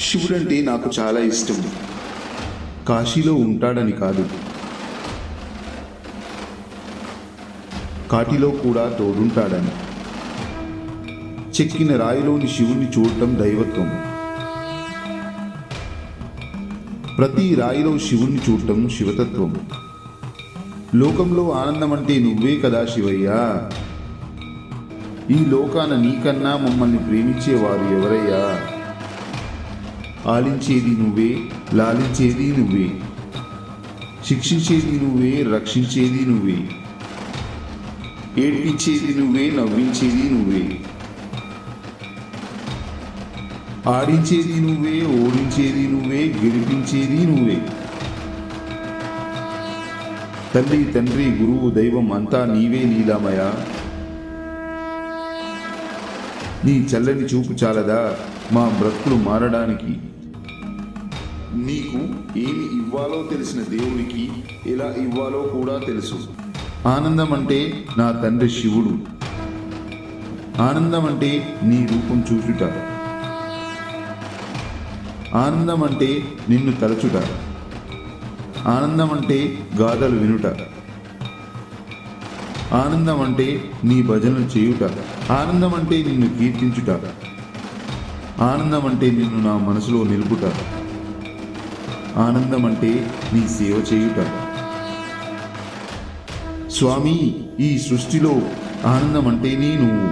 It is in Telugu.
శివుడంటే నాకు చాలా ఇష్టం. కాశీలో ఉంటాడని కాదు. కాటిలో కూడా తోడుంటాడని. చెక్కిన రాయిలోని శివుణ్ణి చూడటం దైవత్వం. ప్రతి రాయిలో శివుణ్ణి చూడటం శివతత్వం. లోకంలో ఆనందం అంటే నువ్వే కదా శివయ్యా. ఈ లోకాన నీకన్నా మమ్మల్ని ప్రేమించేవారు ఎవరయ్యా? ఆలించేది నువ్వే లాలించేది నువ్వే. శిక్షించేది నువ్వే రక్షించేది నువ్వే. ఏడ్పించేది నువ్వే నవ్వించేది నువ్వే. ఆడించేది నువ్వే ఓడించేది నువ్వే గెలిపించేది నువ్వే. తల్లి తండ్రి గురువు దైవం అంతా నీవే నీలామయ నీ చల్లని చూపు చాలదా? మా బ్రతుకులు మారడానికి. నీకు ఏమి ఇవ్వాలో తెలిసిన దేవునికి ఎలా ఇవ్వాలో కూడా తెలుసు. ఆనందం అంటే నా తండ్రి శివుడు. ఆనందం అంటే నీ రూపం చూచుట. ఆనందం అంటే నిన్ను తలచుట. ఆనందం అంటే గాథలు వినుట. ఆనందం అంటే నీ భజనలు చేయుట ఆనందం అంటే నిన్ను కీర్తించుట ఆనందం అంటే నిన్ను నా మనసులో నిలుపుట ఆనందం అంటే నీ సేవ చేయుట. స్వామి ఈ సృష్టిలో ఆనందం అంటే నీ నువ్వు.